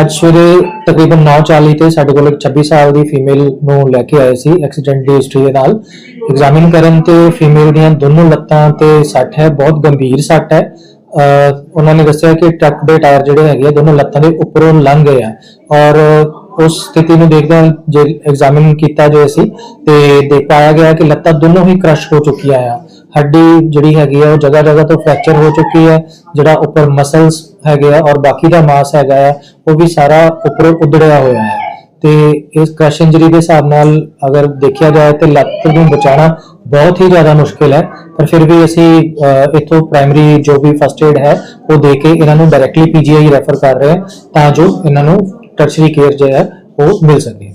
ਅੱਜ ਸਵੇਰੇ ਤਕਰੀਬਨ 9:40 ਤੇ ਸਾਡੇ ਕੋਲ ਇੱਕ 26 ਸਾਲ ਦੀ ਫੀਮੇਲ ਨੂੰ ਲੈ ਕੇ ਆਏ ਸੀ ਐਕਸੀਡੈਂਟ ਦੀ ਹਿਸਟਰੀ ਦੇ ਨਾਲ। ਐਗਜ਼ਾਮਿਨ ਕਰਨ ਤੇ ਫੀਮੇਲ ਦੀਆਂ ਦੋਨੋਂ ਲੱਤਾਂ ਤੇ ਸੱਟ ਹੈ, ਬਹੁਤ ਗੰਭੀਰ ਸੱਟ ਹੈ। ਉਹਨਾਂ ਨੇ ਦੱਸਿਆ ਕਿ ਟਰੱਕ ਦੇ ਟਾਇਰ ਜਿਹੜੇ ਹੈਗੇ ਆ, ਦੋਨੋਂ ਲੱਤਾਂ ਦੇ ਉੱਪਰੋਂ ਲੰਘ ਗਏ ਆ। ਔਰ ਉਸ ਸਥਿਤੀ ਨੂੰ ਦੇਖਦੇ ਹਾਂ ਜੇ ਐਗਜ਼ਾਮਿਨ ਕੀਤਾ ਜੋ ਅਸੀਂ ਤੇ ਦੇਖ ਪਾਇਆ ਗਿਆ ਕਿ ਲੱਤਾਂ ਦੋਨੋਂ ਹੀ ਕ੍ਰਸ਼ ਹੋ ਚੁੱਕੀਆਂ ਆ। ਹੱਡੀ ਜਿਹੜੀ ਹੈਗੀ ਆ, ਉਹ ਜਗ੍ਹਾ ਜਗ੍ਹਾ ਤੋਂ ਫ੍ਰੈਕਚਰ ਹੋ ਚੁੱਕੀ ਹੈ, ਜਿਹੜਾ ਉੱਪਰ ਮਸਲਸ ਹੈਗੇ ਆ ਔਰ ਬਾਕੀ ਦਾ ਮਾਸ ਹੈਗਾ ਆ ਉਹ ਵੀ ਸਾਰਾ ਉੱਪਰੋਂ ਉਧੜਿਆ ਹੋਇਆ ਹੈ। ਤੇ ਇਸ ਕ੍ਰਸ਼ ਇੰਜਰੀ ਦੇ ਹਿਸਾਬ ਨਾਲ ਅਗਰ ਦੇਖਿਆ ਜਾਏ ਤੇ ਲੱਤ ਨੂੰ ਬਚਾਉਣਾ ਬਹੁਤ ਹੀ ਜ਼ਿਆਦਾ ਮੁਸ਼ਕਿਲ ਹੈ ਪਰ ਫਿਰ ਵੀ ਅਸੀਂ ਅਹ, ਇੱਥੋਂ ਪ੍ਰਾਇਮਰੀ ਜੋ ਵੀ ਫਸਟ ਏਡ ਹੈ ਉਹ ਦੇ ਕੇ ਇਹਨਾਂ ਨੂੰ ਡਾਇਰੈਕਟਲੀ ਪੀਜੀਆਈ ਰੈਫਰ ਕਰ ਰਹੇ ਹਾਂ ਤਾਂ ਜੋ ਇਹਨਾਂ ਨੂੰ ਟਰਸ਼ਰੀ ਕੇਅਰ ਜੋ ਹੈ ਉਹ ਮਿਲ ਸਕੇ।